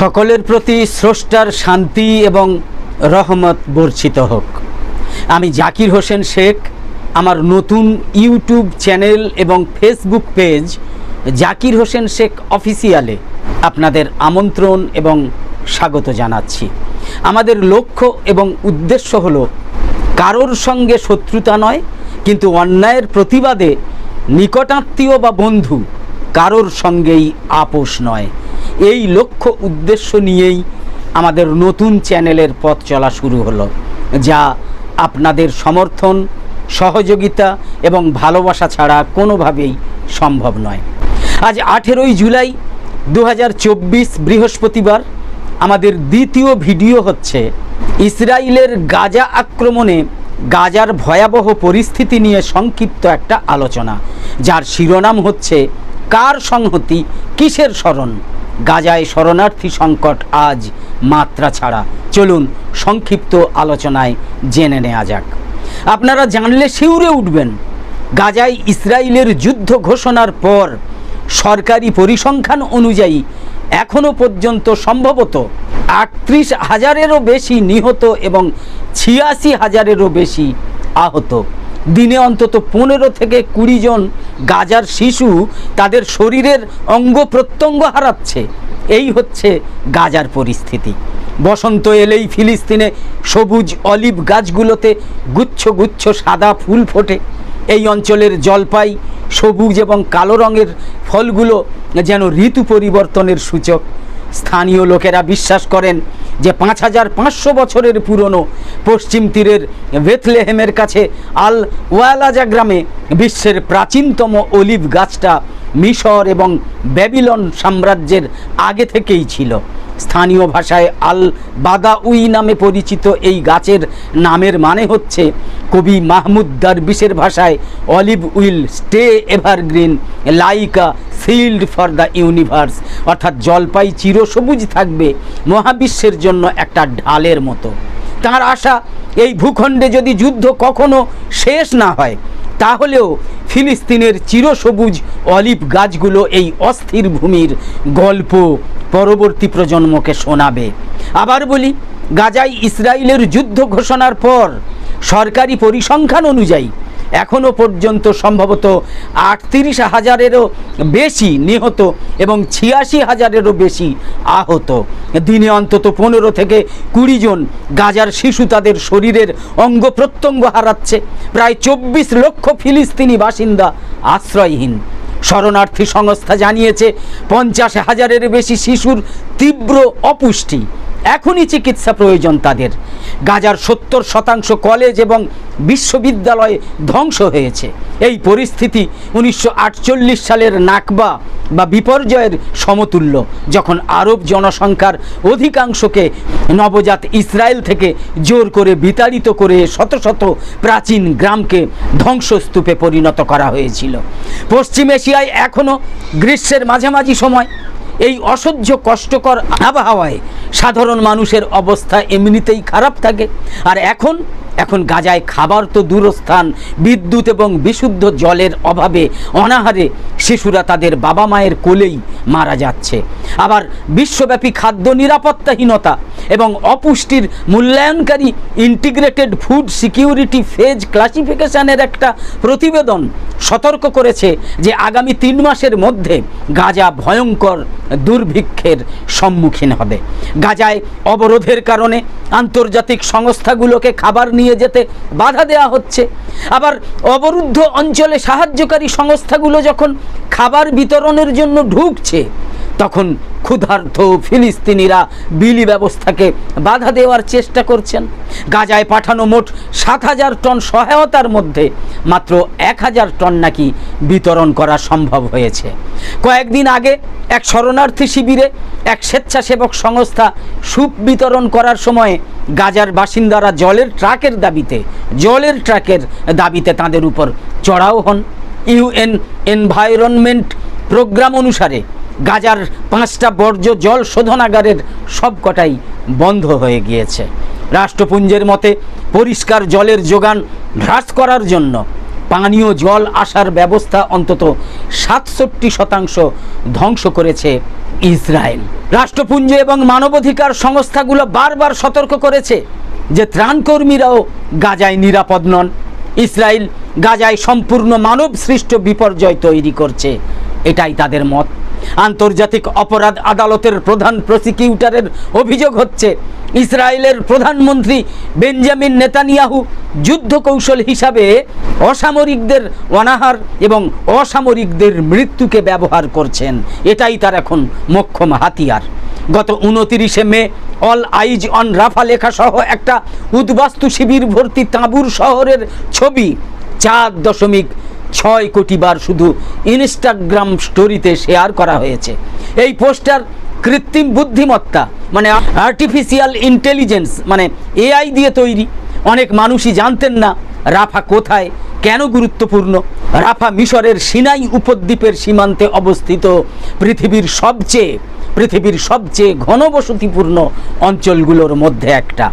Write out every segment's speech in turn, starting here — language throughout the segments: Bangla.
সকলের প্রতি স্রষ্টার শান্তি এবং রহমত বর্ষিত হোক। আমি জাকির হোসেন শেখ, আমার নতুন ইউটিউব চ্যানেল এবং ফেসবুক পেজ জাকির হোসেন শেখ অফিসিয়ালে আপনাদের আমন্ত্রণ এবং স্বাগত জানাচ্ছি। আমাদের লক্ষ্য এবং উদ্দেশ্য হলো কারোর সঙ্গে শত্রুতা নয়, কিন্তু অন্যায়ের প্রতিবাদে নিকটাত্মীয় বা বন্ধু কারোর সঙ্গেই আপোষ নয়। এই লক্ষ্য উদ্দেশ্য নিয়েই আমাদের নতুন চ্যানেলের পথ চলা শুরু হলো, যা আপনাদের সমর্থন, সহযোগিতা এবং ভালোবাসা ছাড়া কোনোভাবেই সম্ভব নয়। আজ আঠেরোই জুলাই দু হাজার চব্বিশ বৃহস্পতিবার আমাদের দ্বিতীয় ভিডিও হচ্ছে ইসরায়েলের গাজা আক্রমণে গাজার ভয়াবহ পরিস্থিতি নিয়ে সংক্ষিপ্ত একটা আলোচনা, যার শিরোনাম হচ্ছে কার সংহতি, কিসের স্মরণ? গাজায় শরণার্থী সংকট আজ মাত্রা ছাড়া। চলুন সংক্ষিপ্ত আলোচনায় জেনে নেওয়া যাক। আপনারা জানলে শিউরে উঠবেন। গাজায় ইসরায়েলের যুদ্ধ ঘোষণার পর সরকারি পরিসংখ্যান অনুযায়ী এখনও পর্যন্ত সম্ভবত আটত্রিশ হাজারেরও বেশি নিহত এবং ছিয়াশি হাজারেরও বেশি আহত। দিনে অন্তত পনেরো থেকে কুড়ি জন গাজার শিশু তাদের শরীরের অঙ্গ প্রত্যঙ্গ হারাচ্ছে। এই হচ্ছে গাজার পরিস্থিতি। বসন্ত এলেই ফিলিস্তিনে সবুজ অলিভ গাছগুলোতে গুচ্ছ গুচ্ছ সাদা ফুল ফোটে। এই অঞ্চলের জলপাই সবুজ এবং কালো রঙের ফলগুলো যেন ঋতু পরিবর্তনের সূচক। স্থানীয় লোকেরা বিশ্বাস করেন যে পাঁচ হাজার পাঁচশো বছরের পুরনো পশ্চিম তীরের বেথলেহেমের কাছে আল ওয়ালাজা গ্রামে বিশ্বের প্রাচীনতম অলিভ গাছটা মিশর এবং ব্যাবিলন সাম্রাজ্যের আগে থেকেই ছিল। স্থানীয় ভাষায় আল বাদাউই নামে পরিচিত এই গাছের নামের মানে হচ্ছে কবি মাহমুদ দারবিশের ভাষায় olive will stay evergreen, like a shield for the universe অর্থাৎ জলপাই চিরসবুজ থাকবে মহাবিশ্বের জন্য একটা ঢালের মতো। তার আশা, এই ভূখণ্ডে যদি যুদ্ধ কখনো শেষ না হয়, তাহলেও ফিলিস্তিনের চিরসবুজ অলিভ গাছগুলো এই অস্থির ভূমির গল্প পরবর্তী প্রজন্মকে শোনাবে। আবার বলি, গাজায় ইসরায়েলের যুদ্ধ ঘোষণার পর সরকারি পরিসংখ্যান অনুযায়ী এখনও পর্যন্ত সম্ভবত আটত্রিশ হাজারেরও বেশি নিহত এবং ছিয়াশি হাজারেরও বেশি আহত। দিনে অন্তত পনেরো থেকে কুড়ি জন গাজার শিশু তাদের শরীরের অঙ্গ প্রত্যঙ্গ হারাচ্ছে। প্রায় চব্বিশ লক্ষ ফিলিস্তিনি বাসিন্দা আশ্রয়হীন। শরণার্থী সংস্থা জানিয়েছে, পঞ্চাশ হাজারের বেশি শিশুর তীব্র অপুষ্টি এখনই চিকিৎসা প্রয়োজন তাদের। গাজার সত্তর শতাংশ কলেজ এবং বিশ্ববিদ্যালয় ধ্বংস হয়েছে। এই পরিস্থিতি উনিশশো আটচল্লিশ সালের নাকবা বা বিপর্যয়ের সমতুল্য, যখন আরব জনসংখ্যার অধিকাংশকে নবজাত ইসরায়েল থেকে জোর করে বিতাড়িত করে শত শত প্রাচীন গ্রামকে ধ্বংসস্তূপে পরিণত করা হয়েছিল। পশ্চিম এশিয়ায় এখনও গ্রীষ্মের মাঝামাঝি সময়। এই অসহ্য, কষ্টকর আবহাওয়ায় সাধারণ মানুষের অবস্থা এমনিতেই খারাপ থাকে। আর এখন এখন গাজায় খাবার তো দূরস্থান, বিদ্যুৎ এবং বিশুদ্ধ জলের অভাবে অনাহারে শিশুরা তাদের বাবা মায়ের কোলেই মারা যাচ্ছে। আবার বিশ্বব্যাপী খাদ্য নিরাপত্তাহীনতা এবং অপুষ্টির মূল্যায়নকারী ইন্টিগ্রেটেড ফুড সিকিউরিটি ফেজ ক্লাসিফিকেশানের একটা প্রতিবেদন সতর্ক করেছে যে আগামী তিন মাসের মধ্যে গাজা ভয়ঙ্কর দুর্ভিক্ষের সম্মুখীন হবে। গাজায় অবরোধের কারণে আন্তর্জাতিক সংস্থাগুলোকে খাবার নিয়ে যেতে বাধা দেওয়া হচ্ছে। আবার অবরুদ্ধ অঞ্চলে সাহায্যকারী সংস্থাগুলো যখন খাবার বিতরণের জন্য ঢুকছে তখন ক্ষুধার্থ ফিলিস্তিনিরা বিলি ব্যবস্থাকে বাধা দেওয়ার চেষ্টা করছেন। গাজায় পাঠানো মোট সাত হাজার টন সহায়তার মধ্যে মাত্র এক হাজার টন নাকি বিতরণ করা সম্ভব হয়েছে। কয়েকদিন আগে এক শরণার্থী শিবিরে এক স্বেচ্ছাসেবক সংস্থা সুপ বিতরণ করার সময়ে গাজার বাসিন্দারা জলের ট্রাকের দাবিতে, জলের ট্রাকের দাবিতে তাদের উপর চড়াও হন। ইউএন এনভায়রনমেন্ট প্রোগ্রাম অনুসারে গাজার পাঁচটা বর্জ্য জল শোধনাগারের সবকটাই বন্ধ হয়ে গিয়েছে। রাষ্ট্রপুঞ্জের মতে, পরিষ্কার জলের যোগান হ্রাস করার জন্য পানীয় জল আসার ব্যবস্থা অন্তত সাতষট্টি শতাংশ ধ্বংস করেছে ইসরায়েল। রাষ্ট্রপুঞ্জ এবং মানবাধিকার সংস্থাগুলো বারবার সতর্ক করেছে যে ত্রাণকর্মীরাও গাজায় নিরাপদ নন। ইসরায়েল গাজায় সম্পূর্ণ মানব সৃষ্ট বিপর্যয় তৈরি করছে। এটাই তাদের মত। আন্তর্জাতিক অপরাধ আদালতের প্রধান প্রসিকিউটরের অভিযোগ হচ্ছে, ইসরায়েলের প্রধানমন্ত্রী বেঞ্জামিন নেতানিয়াহু যুদ্ধ কৌশল হিসাবে অসামরিকদের অনাহার এবং অসামরিকদের মৃত্যুকে ব্যবহার করছেন। এটাই তার এখন মোক্ষম হাতিয়ার। গত উনতিরিশে May all eyes on Rafah লেখা সহ একটা উদ্বাস্তু শিবির ভর্তি তাঁবুর শহরের ছবি চার দশমিক ছয় কোটি বার শুধু ইনস্টাগ্রাম স্টোরিতে শেয়ার করা হয়েছে। এই পোস্টার কৃত্রিম বুদ্ধিমত্তা মানে আর্টিফিশিয়াল ইন্টেলিজেন্স মানে এআই দিয়ে তৈরি। অনেক মানুষই জানতেন না রাফা কোথায়, কেন গুরুত্বপূর্ণ। রাফা মিশরের সিনাই উপদ্বীপের সীমান্তে অবস্থিত পৃথিবীর সবচেয়ে পৃথিবীর সবচেয়ে ঘনবসতিপূর্ণ অঞ্চলগুলোর মধ্যে একটা।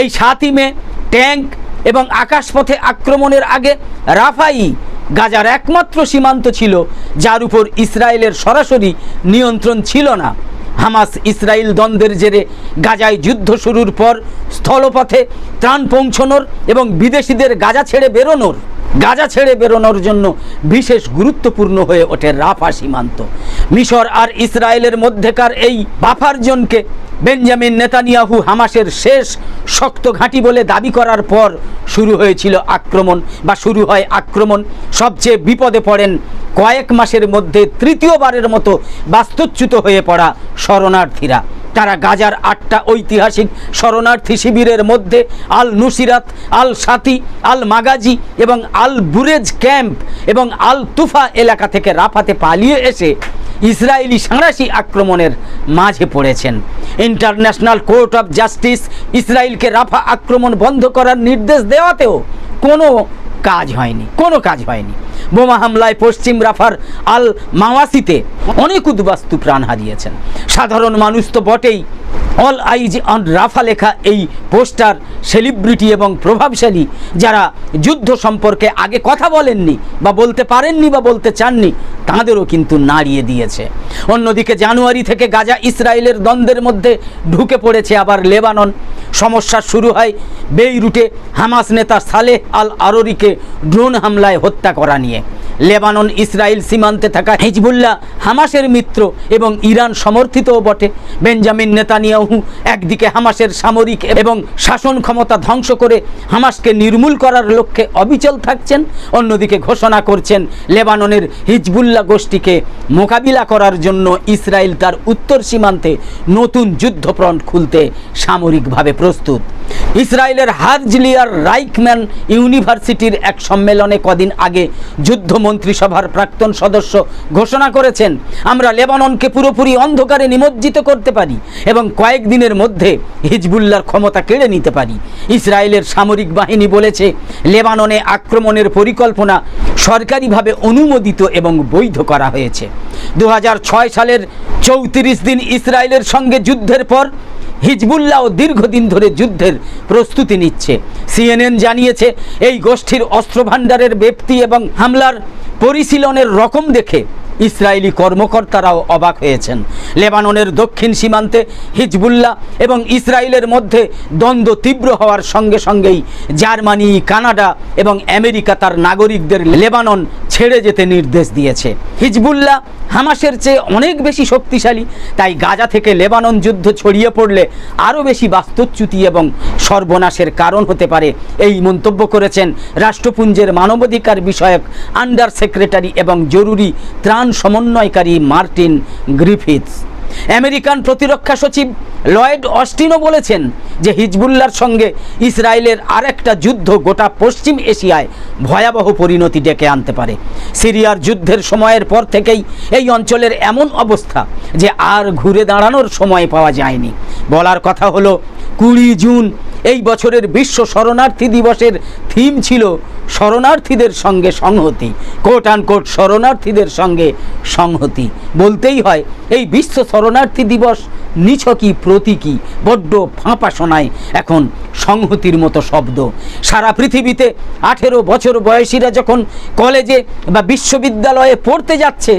এই সাতই মে ট্যাঙ্ক এবং আকাশপথে আক্রমণের আগে রাফাই গাজার একমাত্র সীমান্ত ছিল, যার উপর ইসরায়েলের সরাসরি নিয়ন্ত্রণ ছিল না। হামাস ইসরায়েল দ্বন্দ্বের জেরে গাজায় যুদ্ধ শুরুর পর স্থলপথে ত্রাণ পৌঁছনোর এবং বিদেশিদের গাজা ছেড়ে বেরোনোর গাজা ছেড়ে বেরোনোর জন্য বিশেষ গুরুত্বপূর্ণ হয়ে ওঠে রাফা সীমান্ত। মিশর আর ইসরায়েলের মধ্যেকার এই বাফার জোনকে বেঞ্জামিন নেতানিয়াহু হামাসের শেষ শক্ত ঘাঁটি বলে দাবি করার পর শুরু হয়েছিল আক্রমণ বা শুরু হয় আক্রমণ। সবচেয়ে বিপদে পড়েন কয়েক মাসের মধ্যে তৃতীয়বারের মতো বাস্তুচ্যুত হয়ে পড়া শরণার্থীরা। তারা গাজার আটটা ঐতিহাসিক শরণার্থী শিবিরের মধ্যে আল নুসিরাত আল সাতি আল মাগাজি এবং আল বুরেজ ক্যাম্প এবং আল তুফা এলাকা থেকে রাফাতে পালিয়ে এসে ইসরায়েলি সাঁড়াশি আক্রমণের মাঝে পড়েছেন। ইন্টারন্যাশনাল কোর্ট অফ জাস্টিস ইসরায়েলকে রাফা আক্রমণ বন্ধ করার নির্দেশ দেওয়াতেও কোনো কাজ হয়নি, কোনো কাজ হয়নি। বোমা হামলায় পশ্চিম রাফার আল মাওয়াসিতে অনেক উদ্বাস্তু প্রাণ হারিয়েছেন। সাধারণ মানুষ তো বটেই। অল আইজ অন রাফা লেখা এই পোস্টার সেলিব্রিটি এবং প্রভাবশালী, যারা যুদ্ধ সম্পর্কে আগে কথা বলেননি বা বলতে পারেননি বা বলতে চাননি, তাঁদেরও কিন্তু নাড়িয়ে দিয়েছে। অন্যদিকে জানুয়ারি থেকে গাজা ইসরায়েলের দ্বন্দ্বের মধ্যে ঢুকে পড়েছে আবার লেবানন। সমস্যা শুরু হয়। বেইরুটে হামাস নেতা সালেহ আল আরোরিকে ড্রোন হামলায় হত্যা করা নিয়ে। লেবানন ইসরায়েল সীমান্তে থাকা হিজবুল্লাহ, হামাসের মিত্র এবং ইরান সমর্থিতও বটে। বেঞ্জামিন নেতানিয়াহু একদিকে হামাসের সামরিক এবং শাসন ক্ষমতা ধ্বংস করে হামাসকে নির্মূল করার লক্ষ্যে অবিচল থাকছেন, অন্যদিকে ঘোষণা করছেন লেবাননের হিজবুল্লাহ গোষ্ঠীকে মোকাবিলা করার জন্য ইসরায়েল তার উত্তর সীমান্তে নতুন যুদ্ধফ্রন্ট খুলতে সামরিকভাবে প্রস্তুত। ইসরায়েলের হার্জলিয়ার রাইকম্যান ইউনিভার্সিটির এক সম্মেলনে কদিন আগে যুদ্ধ মন্ত্রিসভার প্রাক্তন সদস্য ঘোষণা করেছেন, আমরা লেবাননকে পুরোপুরি অন্ধকারে নিমজ্জিত করতে পারি এবং কয়েকদিনের মধ্যে হিজবুল্লার ক্ষমতা কেড়ে নিতে পারি। ইসরায়েলের সামরিক বাহিনী বলেছে, লেবাননে আক্রমণের পরিকল্পনা সরকারিভাবে অনুমোদিত এবং বৈধ করা হয়েছে। দু হাজার ছয় সালের চৌত্রিশ দিন ইসরায়েলের সঙ্গে যুদ্ধের পর হিজবুল্লাহ দীর্ঘদিন ধরে যুদ্ধের প্রস্তুতি নিচ্ছে। সিএনএন জানিয়েছে, এই গোষ্ঠীর অস্ত্রভাণ্ডারের ব্যক্তি এবং হামলার পরিশীলনের রকম দেখে ইসরায়েলি কর্মকর্তারাও অবাক হয়েছেন। লেবাননের দক্ষিণ সীমান্তে হিজবুল্লাহ এবং ইসরায়েলের মধ্যে দ্বন্দ্ব তীব্র হওয়ার সঙ্গে সঙ্গেই জার্মানি, কানাডা এবং আমেরিকা তার নাগরিকদের লেবানন ছেড়ে যেতে নির্দেশ দিয়েছে। হিজবুল্লাহ হামাসের চেয়ে অনেক বেশি শক্তিশালী, তাই গাজা থেকে লেবানন যুদ্ধ ছড়িয়ে পড়লে আরও বেশি বাস্তুচ্যুতি এবং সর্বনাশের কারণ হতে পারে, এই মন্তব্য করেছেন রাষ্ট্রপুঞ্জের মানবাধিকার বিষয়ক আন্ডার সেক্রেটারি এবং জরুরি ত্রাণ সমন্বয়কারী মার্টিন গ্রিফিথস আমেরিকান প্রতিরক্ষা সচিব লয়েড অস্টিনও বলেছেন যে হিজবুল্লার সঙ্গে ইসরায়েলের আরেকটা যুদ্ধ গোটা পশ্চিম এশিয়ায় ভয়াবহ পরিণতি ডেকে আনতে পারে। সিরিয়ার যুদ্ধের সময়ের পর থেকেই এই অঞ্চলের এমন অবস্থা যে আর ঘুরে দাঁড়ানোর সময় পাওয়া যায়নি। বলার কথা হলো, কুড়ি জুন এই বছরের বিশ্ব শরণার্থী দিবসের থিম ছিল শরণার্থীদের সঙ্গে সংহতি কোট কোট শরণার্থীদের সঙ্গে সংহতি। বলতেই হয়, এই বিশ্ব শরণার্থী দিবস নিছকই প্রতীকী, বড্ড ফাঁপা শোনায় এখন সংহতির মতো শব্দ। সারা পৃথিবীতে আঠেরো বছর বয়সীরা যখন কলেজে বা বিশ্ববিদ্যালয়ে পড়তে যাচ্ছে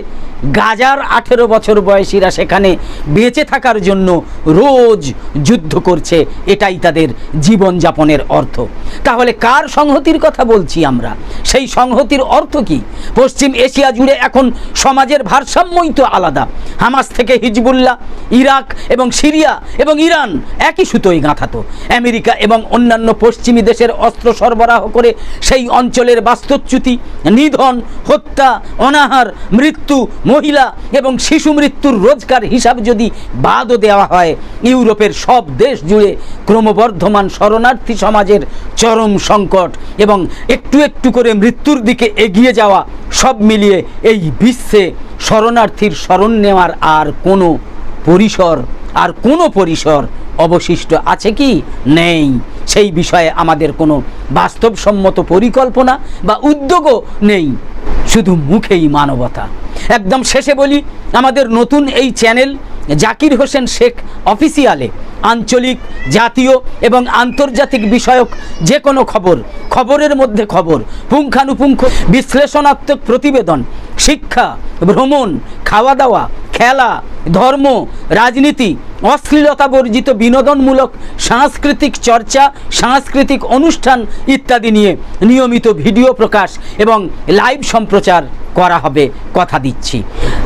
গাজার আঠেরো বছর বয়সীরা সেখানে বেঁচে থাকার জন্য রোজ যুদ্ধ করছে। এটাই তাদের জীবনযাপনের অর্থ। তাহলে কার সংহতির কথা বলছি আমরা? সেই সংহতির অর্থ কি? পশ্চিম এশিয়া জুড়ে এখন সমাজের ভারসাম্যই তো আলাদা। হামাস থেকে হিজবুল্লাহ, ইরাক এবং সিরিয়া এবং ইরান একই সুতোই গাঁথাতো। আমেরিকা এবং অন্যান্য পশ্চিমী দেশের অস্ত্র সরবরাহ করে সেই অঞ্চলের বাস্তুচ্যুতি, নিধন, হত্যা, অনাহার, মৃত্যু মহিলা এবং শিশু মৃত্যুর রোজগার হিসাব যদি বাদও দেওয়া হয়, ইউরোপের সব দেশ জুড়ে ক্রমবর্ধমান শরণার্থী সমাজের চরম সংকট এবং একটু একটু করে মৃত্যুর দিকে এগিয়ে যাওয়া সব মিলিয়ে এই বিশ্বে শরণার্থীর শরণ নেওয়ার আর কোনো পরিসর, আর কোনো পরিসর অবশিষ্ট আছে কি? নেই। সেই বিষয়ে আমাদের কোনো বাস্তবসম্মত পরিকল্পনা বা উদ্যোগও নেই। শুধু মুখেই মানবতা। একদম শেষে বলি, আমাদের নতুন এই চ্যানেল জাকির হোসেন শেখ অফিসিয়ালে আঞ্চলিক, জাতীয় এবং আন্তর্জাতিক বিষয়ক যে কোনো খবর, খবরের মধ্যে খবর, পুঙ্খানুপুঙ্খ বিশ্লেষণাত্মক প্রতিবেদন, শিক্ষা, ভ্রমণ, খাওয়া দাওয়া খেলা, ধর্ম, রাজনীতি, অশ্লীলতা বর্জিত বিনোদনমূলক, সাংস্কৃতিক চর্চা, সাংস্কৃতিক অনুষ্ঠান ইত্যাদি নিয়ে নিয়মিত ভিডিও প্রকাশ এবং লাইভ সম্প্রচার করা হবে, কথা দিচ্ছি।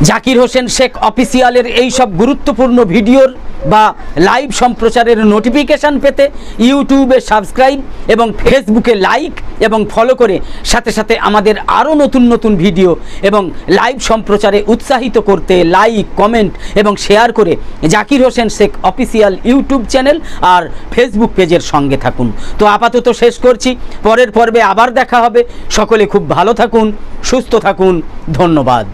জাকির হোসেন শেখ অফিসিয়ালের এই সব গুরুত্বপূর্ণ ভিডিওর বা লাইভ সম্প্রচারের নোটিফিকেশান পেতে ইউটিউবে সাবস্ক্রাইব এবং ফেসবুকে লাইক এবং ফলো করে সাথে সাথে আমাদের আরও নতুন নতুন ভিডিও এবং লাইভ সম্প্রচারে উৎসাহিত করতে লাইক, কমেন্ট এবং শেয়ার করে Zakir Hossain Sheikh official YouTube channel আর ফেসবুক পেজের সঙ্গে থাকুন। তো আপাতত শেষ করছি। পরের পর্বে আবার দেখা হবে। সকলে খুব ভালো থাকুন, সুস্থ থাকুন। ধন্যবাদ।